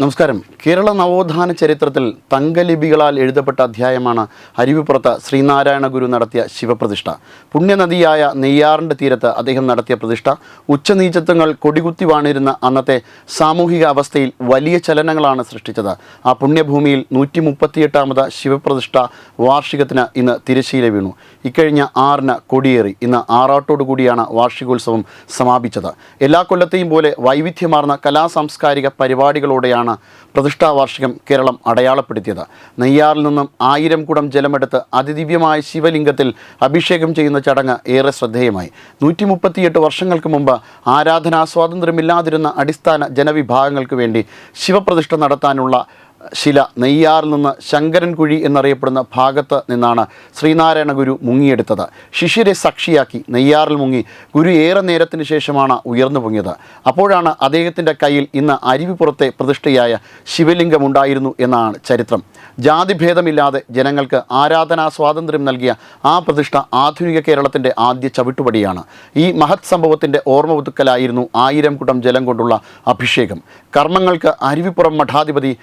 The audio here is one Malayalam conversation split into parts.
നമസ്കാരം. കേരള നവോത്ഥാന ചരിത്രത്തിൽ തങ്കലിപികളാൽ എഴുതപ്പെട്ട അധ്യായമാണ് അരുവിപ്പുറത്ത് ശ്രീനാരായണ ഗുരു നടത്തിയ ശിവപ്രതിഷ്ഠ. പുണ്യനദിയായ നെയ്യാറിന്റെ തീരത്ത് അദ്ദേഹം നടത്തിയ പ്രതിഷ്ഠ. ഉച്ചനീചത്വങ്ങൾ കൊടികുത്തി വാണിരുന്ന അന്നത്തെ സാമൂഹിക അവസ്ഥയിൽ വലിയ ചലനങ്ങളാണ് സൃഷ്ടിച്ചത്. ആ പുണ്യഭൂമിയിൽ നൂറ്റി മുപ്പത്തിയെട്ടാമത് ശിവപ്രതിഷ്ഠ വാർഷികത്തിന് ഇന്ന് തിരശ്ശീല വീണു. ഇക്കഴിഞ്ഞ ആറിന് കൊടിയേറി. ഇന്ന് ആറാട്ടോടു കൂടിയാണ് വാർഷികോത്സവം സമാപിച്ചത്. എല്ലാ കൊല്ലത്തെയും പോലെ വൈവിധ്യമാർന്ന കലാ സാംസ്കാരിക പരിപാടികളോടെയാണ് പ്രതിഷ്ഠാ വാർഷികം കേരളം അടയാളപ്പെടുത്തിയത്. നെയ്യാറിൽ നിന്നും ആയിരം കുടം ജലമെടുത്ത് അതിദിവ്യമായ ശിവലിംഗത്തിൽ അഭിഷേകം ചെയ്യുന്ന ചടങ്ങ് ഏറെ ശ്രദ്ധേയമായി. നൂറ്റി മുപ്പത്തിയെട്ട് വർഷങ്ങൾക്ക് മുമ്പ് ആരാധനാ സ്വാതന്ത്ര്യമില്ലാതിരുന്ന അടിസ്ഥാന ജനവിഭാഗങ്ങൾക്ക് വേണ്ടി ശിവപ്രതിഷ്ഠ നടത്താനുള്ള ശില നെയ്യാറിൽ നിന്ന് ശങ്കരൻകുഴി എന്നറിയപ്പെടുന്ന ഭാഗത്ത് നിന്നാണ് ശ്രീനാരായണ ഗുരു മുങ്ങിയെടുത്തത്. ശിഷ്യരെ സാക്ഷിയാക്കി നെയ്യാറിൽ മുങ്ങി ഗുരു ഏറെ നേരത്തിന് ശേഷമാണ് ഉയർന്നു പൊങ്ങിയത്. അപ്പോഴാണ് അദ്ദേഹത്തിന്റെ കയ്യിൽ ഇന്ന് അരുവിപ്പുറത്തെ പ്രതിഷ്ഠയായ ശിവലിംഗമുണ്ടായിരുന്നു എന്നാണ് ചരിത്രം. ജാതിഭേദമില്ലാതെ ജനങ്ങൾക്ക് ആരാധനാ സ്വാതന്ത്ര്യം നൽകിയ ആ പ്രതിഷ്ഠ ആധുനിക കേരളത്തിന്റെ ആദ്യ ചവിട്ടുപടിയാണ്. ഈ മഹത് സംഭവത്തിന്റെ ഓർമ്മ പുതുക്കലായിരുന്നു ആയിരം കുടം ജലം കൊണ്ടുള്ള അഭിഷേകം. കർമ്മങ്ങൾക്ക് അരുവിപ്പുറം മഠാധിപതി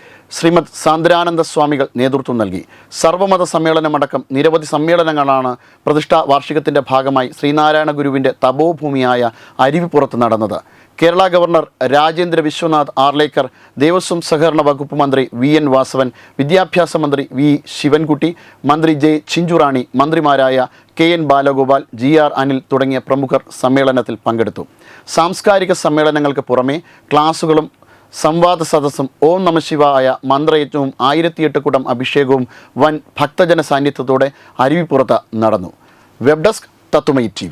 ശ്രീമദ് സാന്ദ്രാനന്ദ സ്വാമികൾ നേതൃത്വം നൽകി. സർവമത സമ്മേളനമടക്കം നിരവധി സമ്മേളനങ്ങളാണ് പ്രതിഷ്ഠാ വാർഷികത്തിന്റെ ഭാഗമായി ശ്രീനാരായണ ഗുരുവിന്റെ തപോഭൂമിയായ അരുവിപ്പുറത്ത് നടന്നത്. കേരള ഗവർണർ രാജേന്ദ്ര വിശ്വനാഥ് ആർലേക്കർ ദേവസ്വം സഹകരണ വകുപ്പ് മന്ത്രി വി എൻ വാസവൻ വിദ്യാഭ്യാസ മന്ത്രി വി ശിവൻകുട്ടി മന്ത്രി ജെ ചിഞ്ചുറാണി മന്ത്രിമാരായ K N Balagopal G R Anil തുടങ്ങിയ പ്രമുഖർ സമ്മേളനത്തിൽ പങ്കെടുത്തു. സാംസ്കാരിക സമ്മേളനങ്ങൾക്ക് പുറമെ ക്ലാസുകളും സംവാദ സദസ്സും ഓം നമശിവായ മന്ത്രയജ്ഞവും ആയിരത്തിയെട്ട് കുടം അഭിഷേകവും വൻ ഭക്തജന സാന്നിധ്യത്തോടെ അരുവിപ്പുറത്ത് നടന്നു. വെബ് ഡെസ്ക് തത്തുമൈ ടി